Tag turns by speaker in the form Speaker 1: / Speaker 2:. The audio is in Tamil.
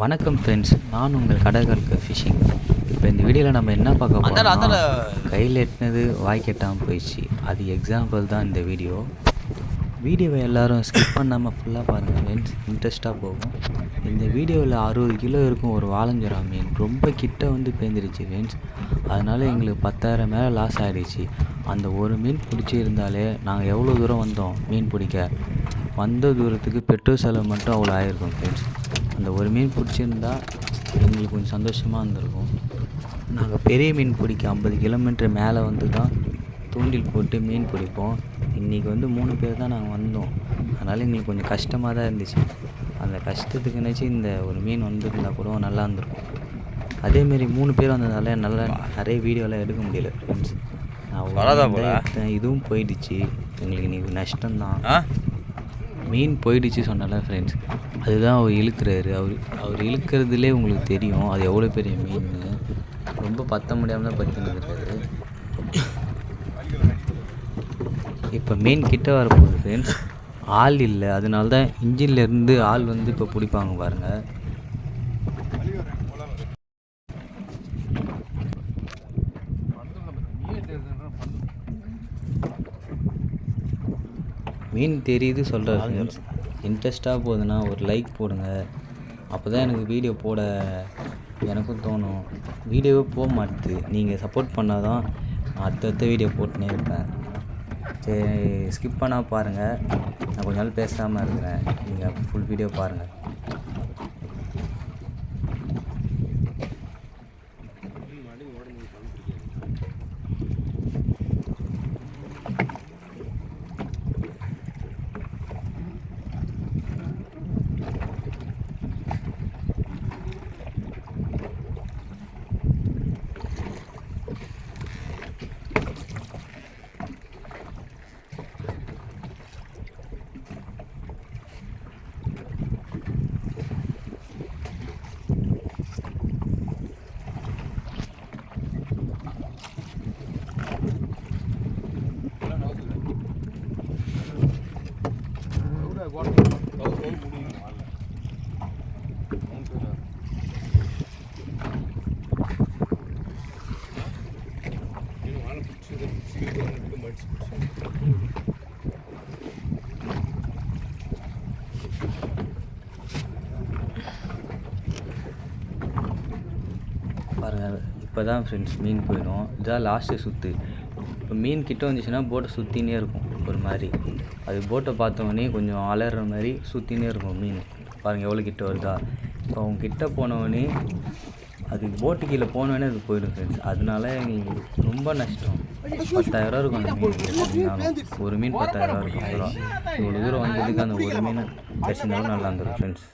Speaker 1: வணக்கம் ஃப்ரெண்ட்ஸ் நான் உங்கள் கடற்கருக்கு ஃபிஷிங் இப்போ இந்த வீடியோவில் நம்ம என்ன பார்க்க போகிறோம். கையில் எட்டினது வாய் கெட்டாமல் போயிடுச்சு. அது எக்ஸாம்பிள் தான் இந்த வீடியோ. வீடியோவை எல்லாரும் ஸ்கிப் பண்ணாமல் ஃபுல்லாக பாருங்கள் ஃப்ரெண்ட்ஸ் இன்ட்ரெஸ்ட்டாக போகும். இந்த வீடியோவில் அறுபது கிலோ இருக்கும் ஒரு வாழஞ்சுரா மீன் ரொம்ப கிட்ட வந்து பேந்துருச்சு ஃப்ரெண்ட்ஸ் அதனால எங்களுக்கு பத்தாயிரம் மேலே லாஸ் ஆகிடுச்சு அந்த ஒரு மீன் பிடிச்சிருந்தாலே நாங்கள் எவ்வளோ தூரம் வந்தோம் மீன் பிடிக்க? வந்த தூரத்துக்கு பெட்ரோல் செலவு மட்டும் அவ்வளோ ஆயிருக்கும் ஃப்ரெண்ட்ஸ் அந்த ஒரு மீன் பிடிச்சிருந்தா எங்களுக்கு கொஞ்சம் சந்தோஷமாக இருந்திருக்கும். நாங்கள் பெரிய மீன் பிடிக்க ஐம்பது கிலோமீட்டர் மேலே வந்து தான் தூண்டில் போட்டு மீன் பிடிப்போம். இன்றைக்கி வந்து மூணு பேர் தான் நாங்கள் வந்தோம். அதனால் எங்களுக்கு கொஞ்சம் கஷ்டமாக தான் இருந்துச்சு. அந்த கஷ்டத்துக்குனாச்சும் இந்த ஒரு மீன் வந்திருந்தா கூட நல்லா இருந்திருக்கும். அதேமாரி மூணு பேர் வந்ததால என்னால் நிறைய வீடியோலாம் எடுக்க முடியல ஃப்ரெண்ட்ஸ் நான். இதுவும் போயிடுச்சு. எங்களுக்கு இன்றைக்கி நஷ்டம்தான். மீன் போயிடுச்சு சொன்னல ஃப்ரெண்ட்ஸ் அதுதான் அவர் இழுக்கிறாரு. அவர் அவர் இழுக்கிறதுலே உங்களுக்கு தெரியும் அது எவ்வளோ பெரிய மீன். ரொம்ப பத்த முடியாமல் தான் பற்றின்னு இருக்கிறாரு இப்போ மீன் கிட்ட வரப்போகுது ஃப்ரெண்ட்ஸ் ஆள் இல்லை. அதனால தான் இன்ஜின்லேருந்து ஆள் வந்து இப்போ பிடிப்பாங்க பாருங்கள் மீன் தெரியுது சொல்கிறாரு இன்ட்ரெஸ்ட்டாக போகுதுன்னா ஒரு லைக் போடுங்க. அப்போ தான் எனக்கு வீடியோ போட எனக்கும் தோணும். வீடியோவே போக மாட்டுது. நீங்கள் சப்போர்ட் பண்ணால் தான் அடுத்தடுத்த வீடியோ போட்டுனே இருப்பேன். சரி ஸ்கிப் பண்ணால் பாருங்கள் நான் கொஞ்ச நாள் பேசாமல் இருக்கிறேன். நீங்கள் ஃபுல் வீடியோ பாருங்கள் பாருங்கள் இப்போ தான் ஃப்ரெண்ட்ஸ் மீன் போயிடும். இதுதான் லாஸ்ட்டு சுற்று இப்போ மீன் கிட்ட வந்துச்சுன்னா போட்டை சுற்றினே இருக்கும் ஒரு மாதிரி. அது போட்டை பார்த்தோன்னே கொஞ்சம் அலற மாதிரி சுற்றினே இருக்கும் மீன். பாருங்கள் எவ்வளோ கிட்ட வருதா? இப்போ அவங்க கிட்ட போனவொடனே அது போட்டு கீழே போனோடனே அது போயிடும் ஃப்ரெண்ட்ஸ் அதனால எங்களுக்கு ரொம்ப நஷ்டம். பத்தாயிரரூவா இருக்கும் அந்த மீன் ஒரு மீன் பத்தாயிரரூவா இருக்கும். அவ்வளோ. இவ்வளோ தூரம் வந்ததுக்கு அந்த ஒரு மீன் கிடச்சிருந்தாலும் நல்லா இருந்துடும் ஃப்ரெண்ட்ஸ்